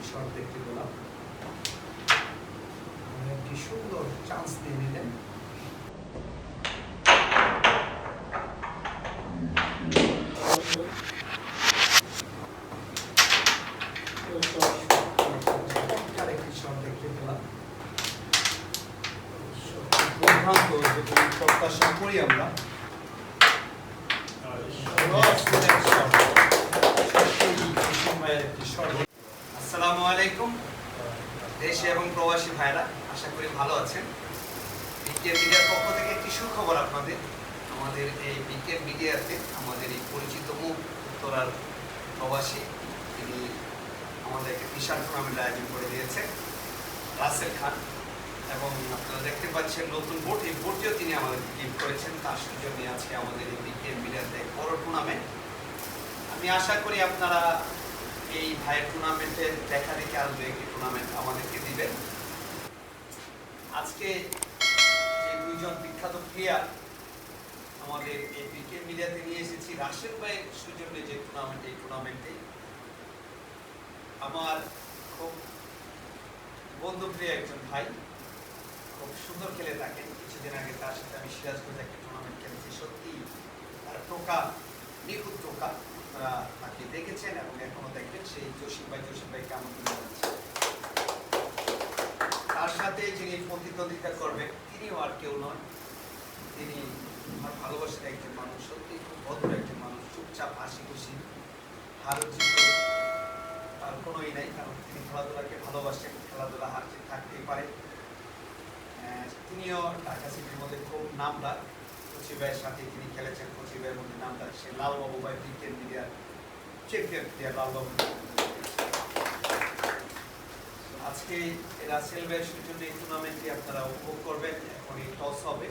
একটি শট দেখতে পেলাম। এবং একটি সুন্দর চান্স দিয়ে নিলেন চমৎকার একটি শট দেখতে পেলাম সত্যি দুর্দান্ত যেটি প্রত্যাশা করি আমরা আসসালামু আলাইকুম দেশে এবং প্রবাসী ভাইরা আশা করি ভালো আছেন বিকেএম মিডিয়ার পক্ষ থেকে একটি সুখবর আপনাদের। আমাদের এই বিকেএম মিডিয়াতে আমাদের এই পরিচিত মুখ উত্তরার প্রবাসী, তিনি আমাদের একটি বিশাল টুর্নামেন্ট আয়োজন করে দিয়েছে রাসেল খান। এবং আপনারা দেখতে পাচ্ছেন নতুন বোর্ড, এই বোর্ডটিও তিনি আমাদের গিফট করেছেন। তার সৌজন্যে আজকে আমাদের এই বিকেএম মিডিয়াতে বড় টুর্নামেন্ট আমি আশা করি আপনারা এই ভাইয়ের টুর্নামেন্টে দেখা দেখে আরও দু একটি টুর্নামেন্ট আমাদেরকে দিবেন। আজকে দুইজন বিখ্যাত প্লেয়ার আমাদের এই বিকে মিডিয়াতে নিয়ে এসেছি। রাশেদ ভাইয়ের সৌজন্যে যে টুর্নামেন্ট এই টুর্নামেন্টে আমার খুব বন্ধুপ্রিয় একজন ভাই, খুব সুন্দর খেলে থাকেন। কিছুদিন আগে তার সাথে আমি সিরাজগঞ্জে একটা টুর্নামেন্ট খেলেছি। সত্যি তার টোকা, নিখুঁত টোকা, আপনারা তাকে দেখেছেন এবং এখনও দেখবেন সেই জসিম ভাই, জসিম ভাইকে আমন্ত্রণ জানাচ্ছি। সাথে যিনি প্রতিদ্বন্দ্বিতা করবেন, তিনিও আর কেউ নয় তিনি আমার ভালোবাসার একজন মানুষ, সত্যি খুব ভদ্র একজন মানুষ, চুপচাপ হাসি খুশি হার তার কোনোই নাই, কারণ তিনি খেলাধুলাকে ভালোবাসেন, খেলাধুলা হার থাকতেই পারে। তিনিও ঢাকা সিটির মধ্যে খুব কচি ভাইয়ের সাথে তিনি খেলেছেন, কচি ভাইয়ের মধ্যে নামডাক সে লালবাবু ভাই ক্রিকেট মিডিয়ার চ্যাম্পিয়ন প্লেয়ার লালবাবু। আজকে রাসেল ভাইয়ের জন্য এই টুর্নামেন্টটি আপনারা উপভোগ করবেন, এখন এই টস হবে।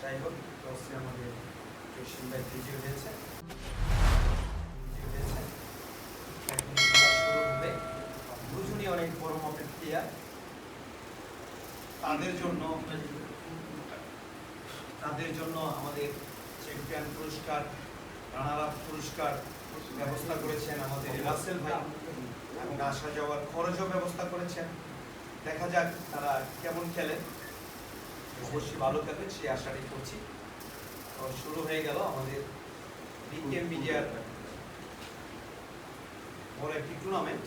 যাই হোক টসে আমাদের ভাই বিজয় হয়েছে অনেক বড় মাপের প্লেয়ার তাদের জন্য তাদের জন্য আমাদের চ্যাম্পিয়ন পুরস্কার রানার পুরস্কার ব্যবস্থা করেছেন আমাদের রাসেল ভাই এবং আসা যাওয়ার খরচও ব্যবস্থা করেছেন। দেখা যাক তারা কেমন খেলেন অবশ্যই ভালো খেলবেন সেই আশাটাই করছি। শুরু হয়ে গেল আমাদের বিকেএম মিডিয়ার বড় একটি টুর্নামেন্ট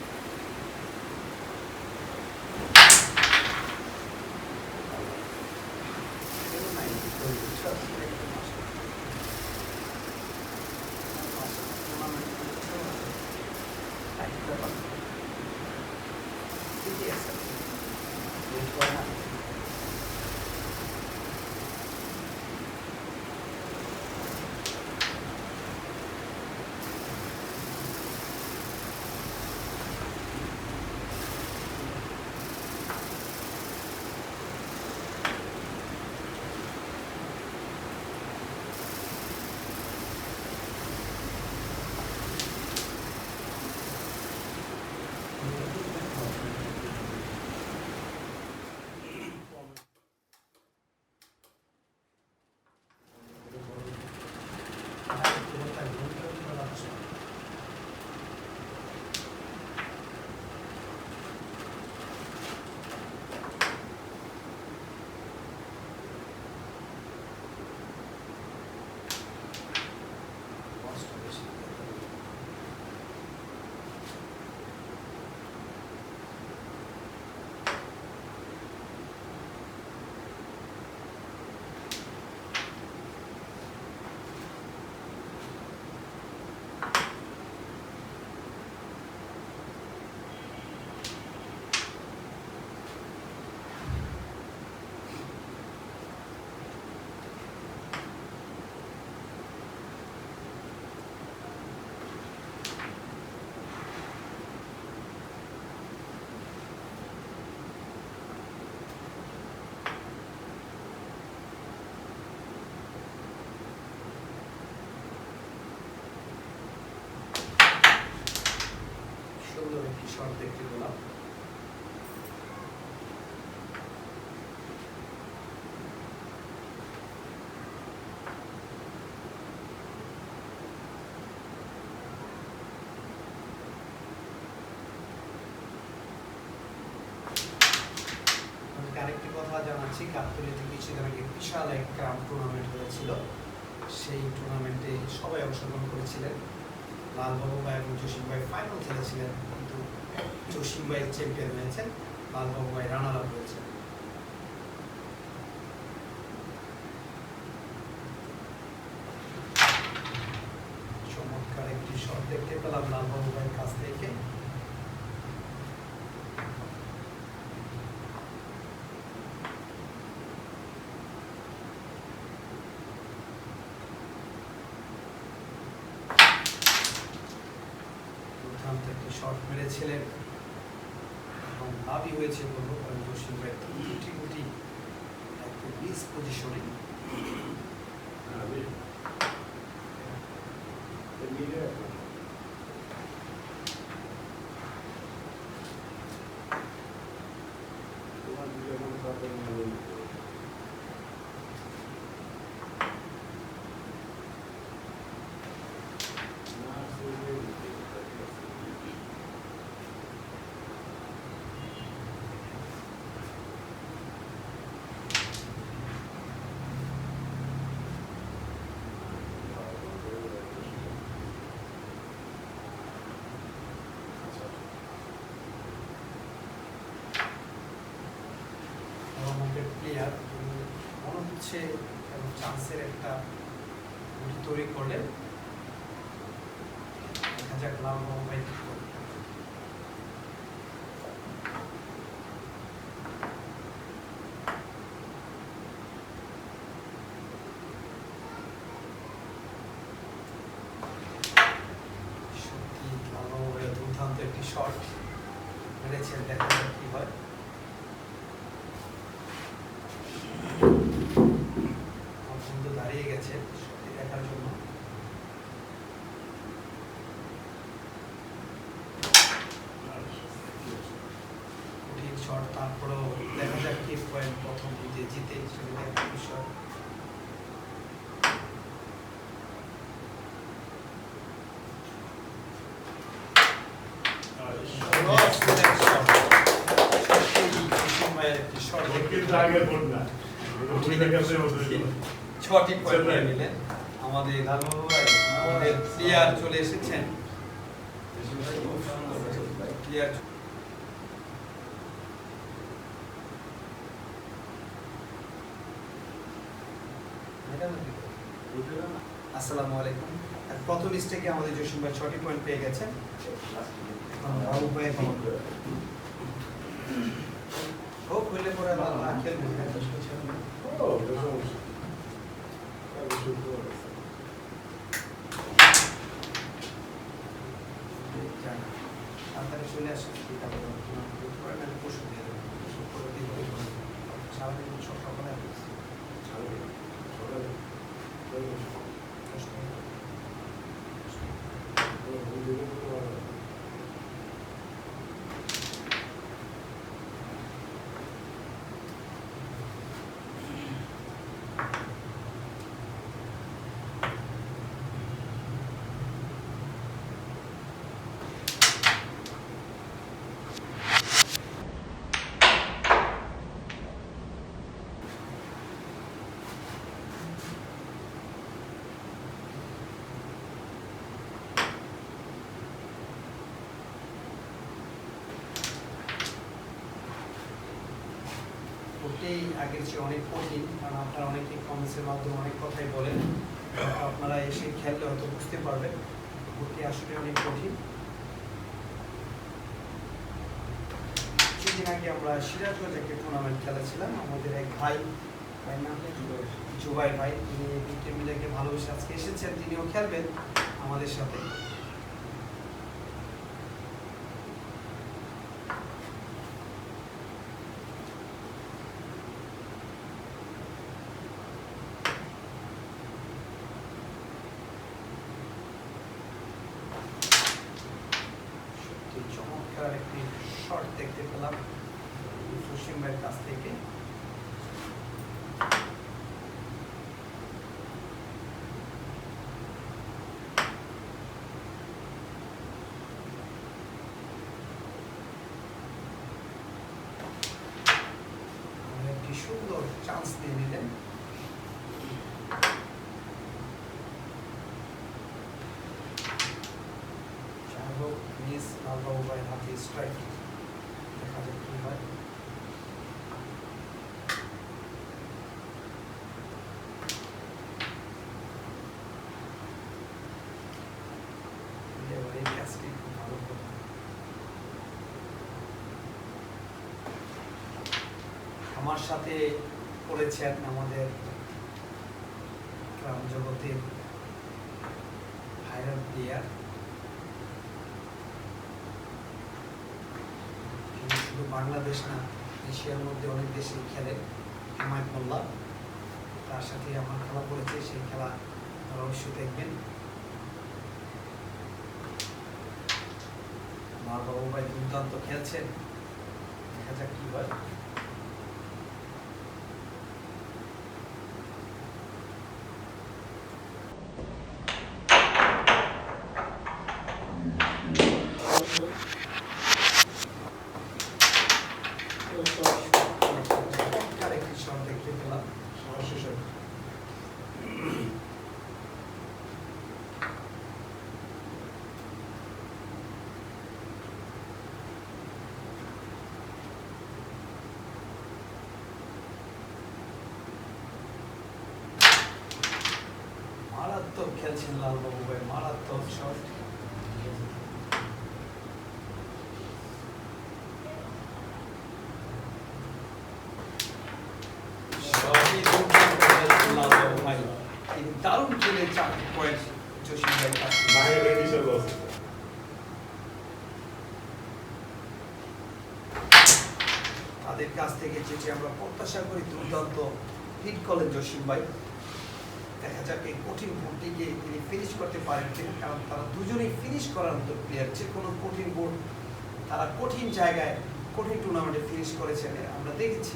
আরেকটি কথা জানাচ্ছি গাবতলীতে কিছুদিন আগে বিশাল এক গ্রাম টুর্নামেন্ট হয়েছিল। সেই টুর্নামেন্টে সবাই অংশগ্রহণ করেছিলেন। লালবাবু ভাই এবং জসিম ভাই ফাইনাল খেলেছিলেন, কিন্তু জসিম ভাই চ্যাম্পিয়ন হয়েছেন লালবাবু ভাই রানার আপ হয়েছেন। চমৎকার একটি শট দেখতে পেলাম লালবাবু ভাইয়ের কাছ থেকে দুর্দান্ত একটি এবং লাভই হয়েছে বলব কারণ জসিম ভাই গুটি একটু মিস পজিশনে এবং আমাদের প্লেয়ার মনে হচ্ছে এবং চান্সের একটা গুটি তৈরি করলেন। যাক কি করে। সত্যি লালবাবু ভাই দুর্দান্ত একটি শট মেরেছেন দেখা যাক কি হয় আমার বন্ধু দাঁড়িয়ে গেছে সত্যি দেখার জন্য কঠিন শট তারপরেও দেখা যাক কি পয়েন্ট প্রথম যে জিতে সেটা একটা বিষয় ছটি পয়েন্ট নিয়ে নিলেন আমাদের আমাদের প্লেয়ার চলে এসেছেন প্লেয়ার আসসালামু আলাইকুম। প্রথম স্টেকে আমাদের জসিম ভাই ছটি পয়েন্ট পেয়ে ভাই হোক হইলে পরে না খেলব জানি। চলে আসেন। Конечно. আগের চেয়ে অনেক কঠিন কারণ আপনারা অনেকে কমেন্টসের মাধ্যমে অনেক কথাই বলেন। আপনারা এসে খেললে হয়তো বুঝতে পারবেন ওটি আসলে অনেক কঠিন। কিছুদিন আগে আমরা সিরাজগঞ্জ একটা টুর্নামেন্ট খেলেছিলাম। আমাদের এক ভাই ভাই নাম জুবাই ভাই তিনি বিকে মিলাকে ভালোবেসে আজকে এসেছেন তিনিও খেলবেন আমাদের সাথে সত্যি চমৎকার একটা শট দেখতে পেলাম জসিম ভাইয়ের কাছ থেকে উনি একটি সুন্দর চান্স দিয়ে নিলেন যাই হোক মিস লালবাবু ভাইয়ের হাতে স্ট্রাইক দেখা যাক হয়। আমার সাথে করেছেন আমাদের গ্রাম জগতের ভাইরাল প্লেয়ার তিনি শুধু বাংলাদেশ না, এশিয়ার মধ্যে অনেক দেশে খেলে। হেমায়ত মোল্লা তার সাথে আমার খেলা করেছে সেই খেলা অবশ্যই দেখবেন। আমার বাবু ভাই দুর্দান্ত খেলছেন। দেখা যাক কি হয় চমৎকার একটি শট দেখতে পেলাম সর্বশেষে খেলছেন লালবাবু ভাই মারাত্মক শট দারুণ খেলে পয়েন্ট জসিম ভাই কাছে losses. তাদের কাছ থেকে যেটি আমরা প্রত্যাশা করি দুর্দান্ত হিট করলেন জসিম ভাই দেখা যাক এই কঠিন বোর্ডটিকে তিনি ফিনিশ করতে পারেন কিনা, কারণ তারা দুজনেই ফিনিশ করার মতো প্লেয়ার যে কোনো কঠিন বোর্ড তারা কঠিন জায়গায় কঠিন টুর্নামেন্টে ফিনিশ করেছেন, আমরা দেখেছি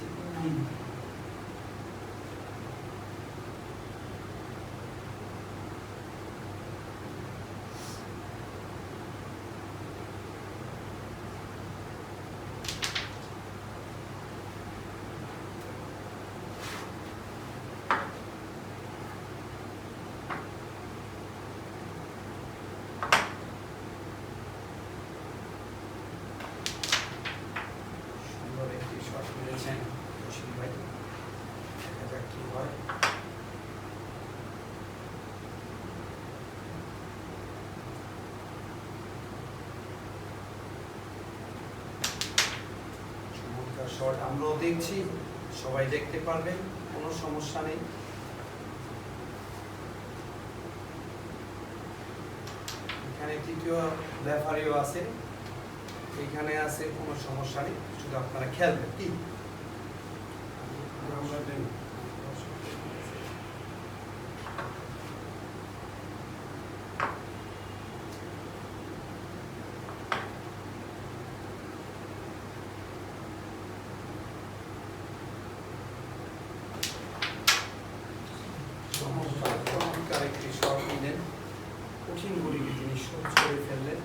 সুন্দর একটি শট মেরেছেন জসিম ভাই দেখা যাক কি হয় শট আমরাও দেখছি, সবাই দেখতে পারবেন, কোনো সমস্যা নেই। এখানে তৃতীয় রেফারিও আছে, এখানে আছে, কোনো সমস্যা নেই, শুধু আপনারা খেলবেন কি? চমৎকার চমৎকার একটি শট নিলেন কঠিন গুলিকে তিনি সহজ করে ফেললেন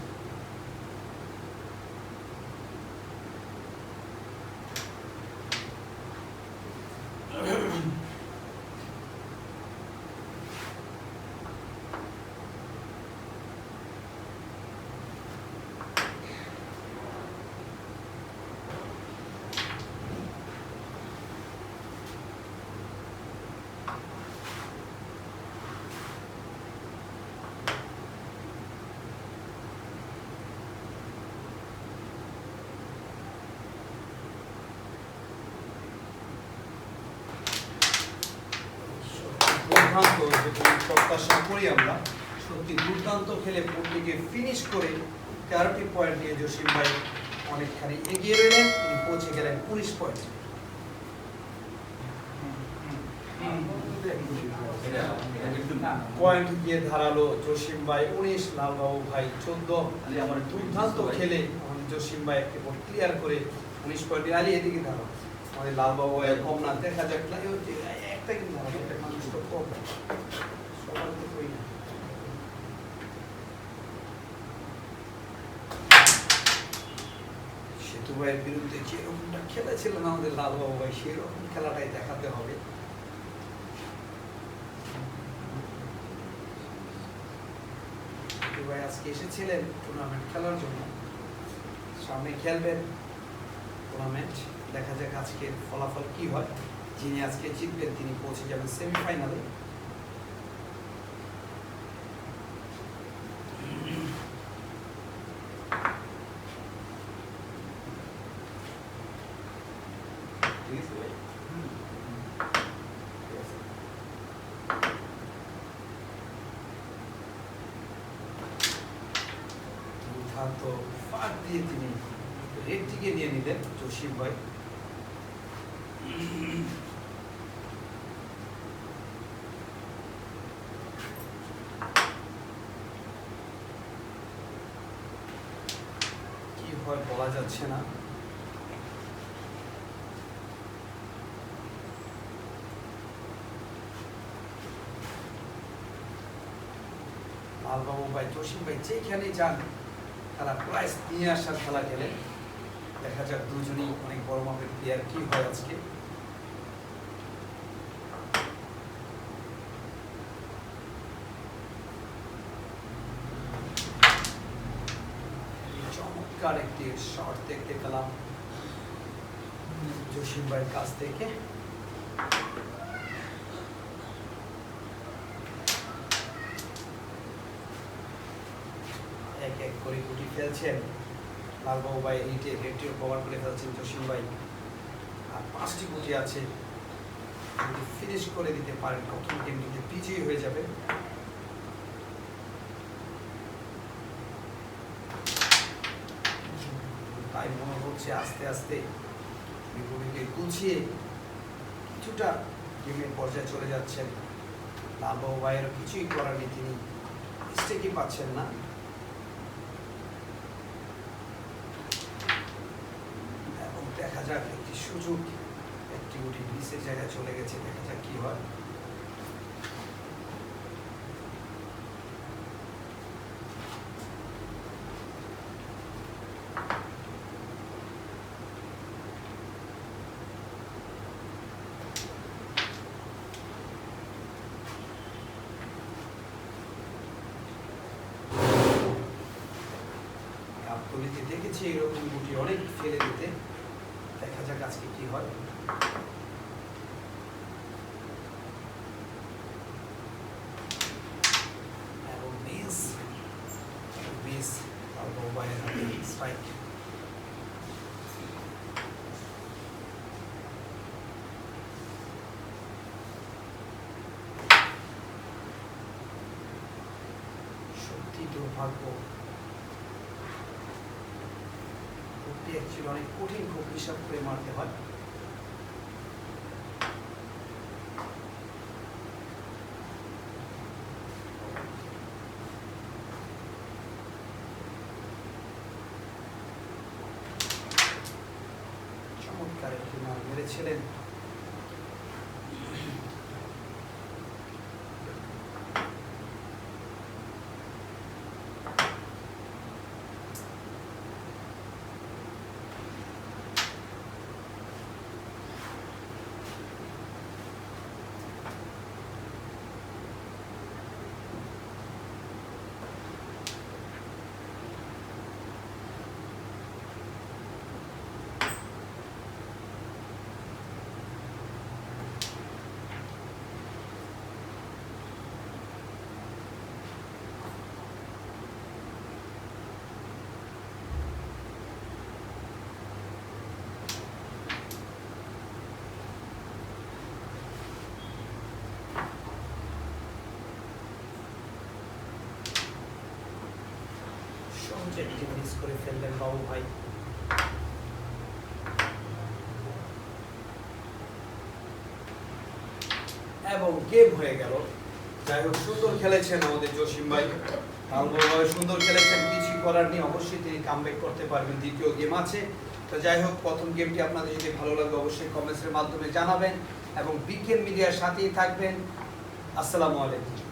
দুর্দান্ত যদি প্রত্যাশা করি আমরা সত্যি দুর্দান্ত খেলে পোর্টটিকে ফিনিশ করে তেরোটি পয়েন্ট নিয়ে জসিম ভাই অনেকখানি এগিয়ে রইলেন তিনি পৌঁছে গেলেন উনিশ পয়েন্ট পয়েন্ট গিয়ে ধারালো জসিম ভাই উনিশ লালবাবু ভাই চোদ্দ। দুর্দান্ত খেলে আমাদের জসিম ভাই একটি ক্লিয়ার করে উনিশ পয়েন্ট আলী এদিকে দাঁড়াও। আমাদের লালবাবু ভাই কম না দেখা যাক না সেতু ভাইয়ের বিরুদ্ধে যেরকমটা খেলেছিলেন আমাদের লালবাবু ভাই, সেরকম খেলাটাই দেখাতে হবে। ভাই আজকে এসেছিলেন টুর্নামেন্ট খেলার জন্য। সামনে খেলবেন টুর্নামেন্ট দেখা যাক আজকের ফলাফল কি হয়। যিনি আজকে জিতবেন তিনি পৌঁছে যাবেন সেমিফাইনালে ঠিক আছে ভাই ঠিক আছে। দুর্দান্ত ফাঁক দিয়ে তিনি রেডটিকে নিয়ে নিলেন জসিম ভাই কি হয় বলা যাচ্ছে না। লালবাবু ভাই, জসিম ভাই যেখানে যান, তারা প্রাইজ নিয়ে আসার খেলা খেলে। দেখা যাক দুজনেই অনেক বড় মাপের প্লেয়ার কি হয় আজকে চমৎকার একটি শট দেখতে পেলাম। জসিম ভাইয়ের কাছ থেকে। এক এক করে গুটি ফেলছেন। লালবাবু ভাই এইটে হেডটিও কভার করে ফেলছেন জসিম ভাই। আর পাঁচটি গুটি আছে। যদি ফিনিশ করে দিতে পারেন, প্রথম গেমটিতে বিজয়ী হয়ে যাবে তাই মনে হচ্ছে আস্তে আস্তে বিপরীতকে গুছিয়ে কিছুটা গেমের পর্যায়ে চলে যাচ্ছেন। লালবাবু ভাইয়েরও কিছুই করার নেই, তিনি স্টেকই পাচ্ছেন না। এবং দেখা যাক, একটি সুযোগ, একটি উঠি, নিচের জায়গায় চলে গেছে, দেখা যাক কি হয়। দেখেছি এরকম গুটি অনেক ফেলে দিতে। দেখা যাক আজকে কি হয়। সত্যি দুর্ভাগ্য। কোপটি অ্যাকচুয়ালি অনেক কঠিন কোপ হিসাব করে মারতে হয়। চমৎকার একটি মার মেরেছিলেন। একটি মিস করে ফেললেন বাবু ভাই। এবং গেম হয়ে গেল। যাই হোক, সুন্দর খেলেছেন আমাদের জসিম ভাই। ভালোভাবে সুন্দর খেলেছেন কিছু করার নেই। অবশ্যই তিনি কামব্যাক করতে পারবেন, দ্বিতীয় গেম আছে। তো যাই হোক, প্রথম গেমটি আপনাদের যদি ভালো লাগে, অবশ্যই কমেন্টসের মাধ্যমে জানাবেন এবং বিকেন মিডিয়ার সাথেই থাকবেন। আসসালামু আলাইকুম।